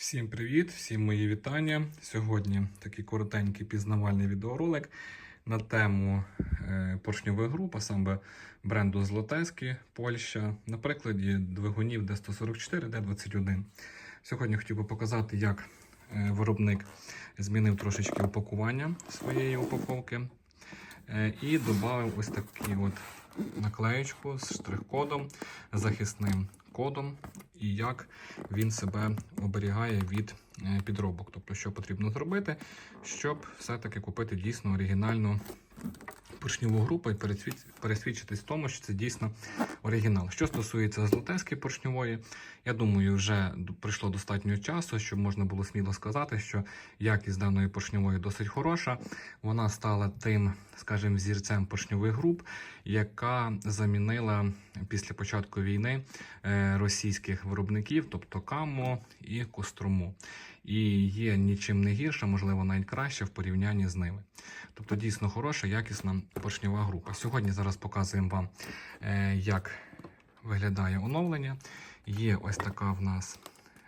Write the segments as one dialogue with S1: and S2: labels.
S1: Всім привіт, всім мої вітання. Сьогодні такий коротенький пізнавальний відеоролик на тему е, поршньових груп, а саме бренду Злотеський, Польща, на прикладі двигунів D144, D21. Сьогодні хотів би показати, як е, виробник змінив трошечки упакування своєї упаковки е, і додав ось такі от наклеєчку з штрих-кодом, захисним кодом, і як він себе оберігає від е, підробок. Тобто, що потрібно зробити, щоб все-таки купити дійсно оригінальну поршньову групу і пересвідчитись в тому, що це дійсно оригінал. Що стосується золотеської поршньової, я думаю, вже прийшло достатньо часу, щоб можна було сміло сказати, що якість даної поршньової досить хороша. Вона стала тим, скажімо, зірцем поршньових груп, яка замінила після початку війни е, російських виробників, тобто Камо і Кострому. І є нічим не гірша, можливо, навіть краще в порівнянні з ними. Тобто дійсно хороша, якісна поршньова група. Сьогодні зараз показуємо вам, е, як виглядає оновлення. Є ось така в нас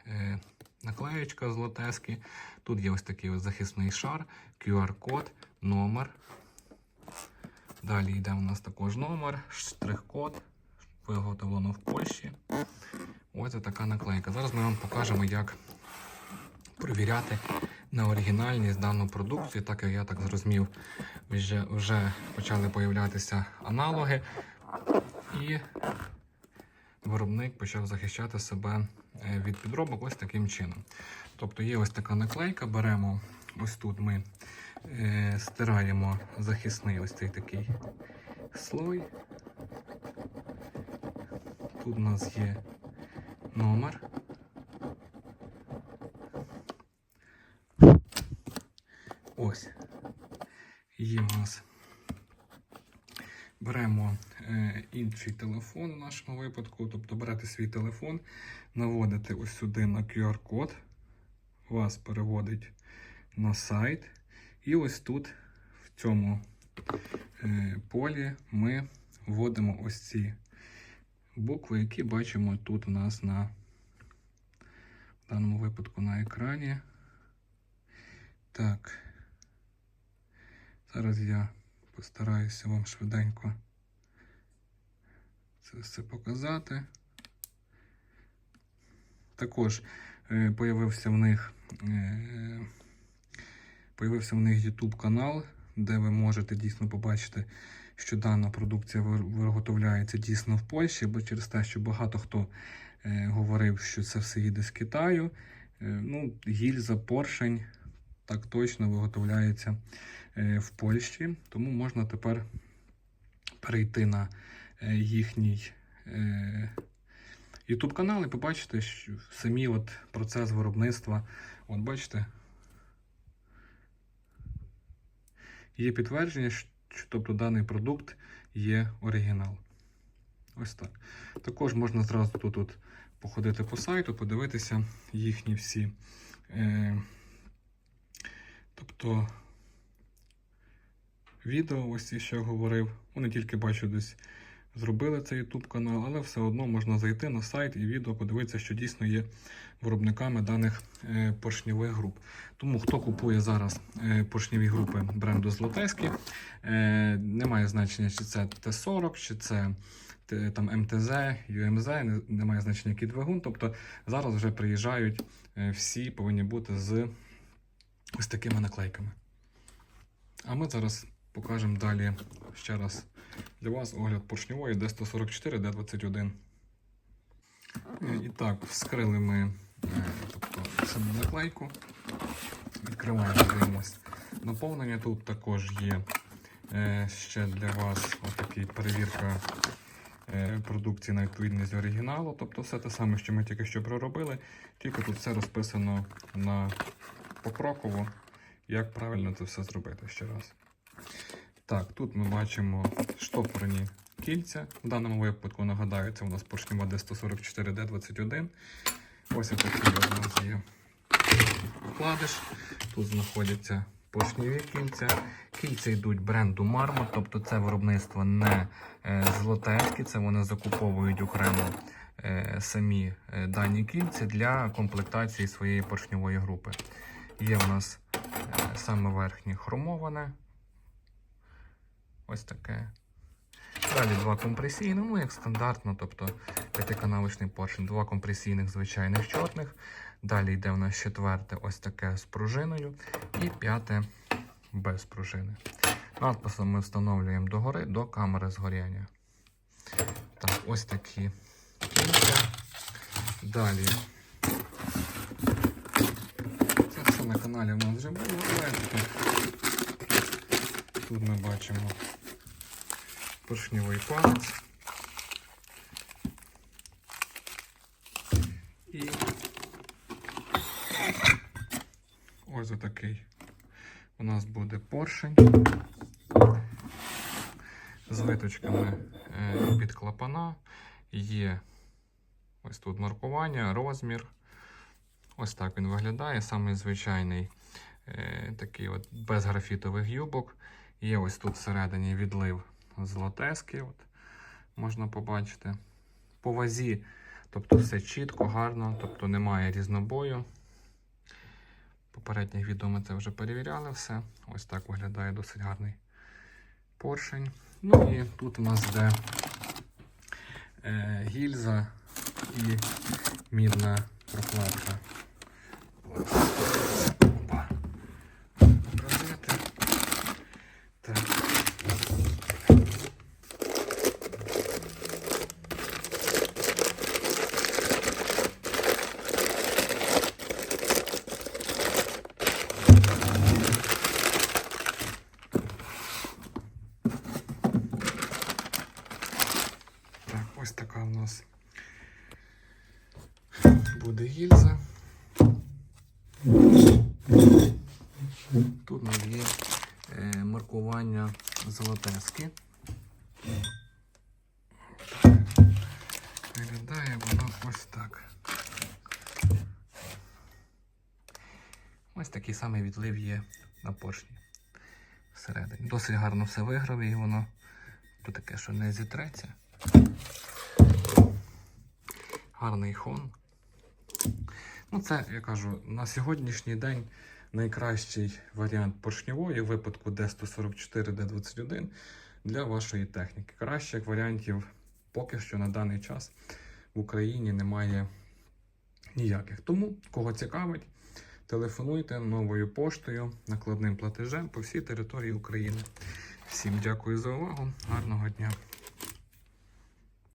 S1: е, наклеєчка з лотески. Тут є ось такий захисний шар, QR-код, номер. Далі йде у нас також номер, штрих-код, виготовлено в Польщі. Ось така наклейка. Зараз ми вам покажемо, як перевіряти на оригінальність дану продукцію, так як я так зрозумів, вже, вже почали появлятися аналоги, і виробник почав захищати себе е, від підробок ось таким чином. Тобто є ось така наклейка, беремо ось тут ми е, стираємо захисний ось цей такий слой. Тут у нас є номер. Ось. Є у нас. Беремо е, інший телефон в нашому випадку. Тобто берете свій телефон, наводите ось сюди на QR-код, вас переводить на сайт. І ось тут, в цьому е, полі, ми вводимо ось ці букви, які бачимо тут у нас на в даному випадку на екрані. Так. Зараз я постараюся вам швиденько це все показати. Також е, появився в них е, появився в них YouTube канал, де ви можете дійсно побачити, що дана продукція виготовляється дійсно в Польщі, бо через те, що багато хто е, говорив, що це все їде з Китаю. Е, ну, гільза, поршень так точно виготовляється е, в Польщі, тому можна тепер перейти на їхній YouTube канал і побачити що самі от процес виробництва. От бачите, є підтвердження, що тобто даний продукт є оригінал. Ось так. Також можна зразу тут от походити по сайту, подивитися їхні всі. Е, тобто відео, ось ці, що я говорив. Вони тільки бачу десь зробили цей YouTube канал, але все одно можна зайти на сайт і відео подивитися, що дійсно є виробниками даних е, поршньових груп. Тому хто купує зараз е, поршневі групи бренду Злотеський, е, немає значення, чи це Т40, чи це там МТЗ, ЮМЗ, немає значення який двигун. Тобто зараз вже приїжджають всі повинні бути з ось такими наклейками. А ми зараз покажемо далі ще раз для вас огляд поршньової D144, D21. Е, І так, вскрили ми е, тобто, саму наклейку. Відкриваємо дивимось. Наповнення тут також є е, ще для вас отакий перевірка е, продукції на відповідність оригіналу. Тобто все те саме, що ми тільки що проробили, тільки тут все розписано на покроково, як правильно це все зробити ще раз. Так, тут ми бачимо штопорні кільця. В даному випадку, нагадаю, це у нас поршнева D144D21. Ось такий у нас є вкладиш. Тут знаходяться поршневі кільця. Кільця йдуть бренду Marmot, тобто це виробництво не е, злотецьке, це вони закуповують окремо е, самі е, дані кільця для комплектації своєї поршньової групи. Є в нас саме верхнє хромоване. Ось таке. Далі два компресійні, ну як стандартно, тобто п'ятиканавочний поршень, два компресійних звичайних чорних. Далі йде у нас четверте ось таке з пружиною і п'яте без пружини. Надписом ми встановлюємо догори до камери згоряння. Так, ось такі. Далі. Це все на каналі в нас вже було, тут ми бачимо поршньовий палець. І ось отакий у нас буде поршень з виточками е, під клапана. Є ось тут маркування, розмір. Ось так він виглядає. Самий звичайний е, такий от без графітових юбок. Є ось тут всередині відлив з латески. От, можна побачити. По вазі, тобто все чітко, гарно, тобто немає різнобою. Попередніх відео ми це вже перевіряли все. Ось так виглядає досить гарний поршень. Ну і тут у нас йде е, гільза і мідна прокладка. Опа. Розети. Так. Так, ось така у нас буде гільза. Тут у нас є е, маркування золотески. Виглядає воно ось так. Ось такий самий відлив є на поршні всередині. Досить гарно все виграв і воно то таке, що не зітреться. Гарний хон. Ну, це, я кажу, на сьогоднішній день найкращий варіант поршньової випадку D144, D21 для вашої техніки. Кращих варіантів поки що на даний час в Україні немає ніяких. Тому, кого цікавить, телефонуйте новою поштою, накладним платежем по всій території України. Всім дякую за увагу. Гарного дня!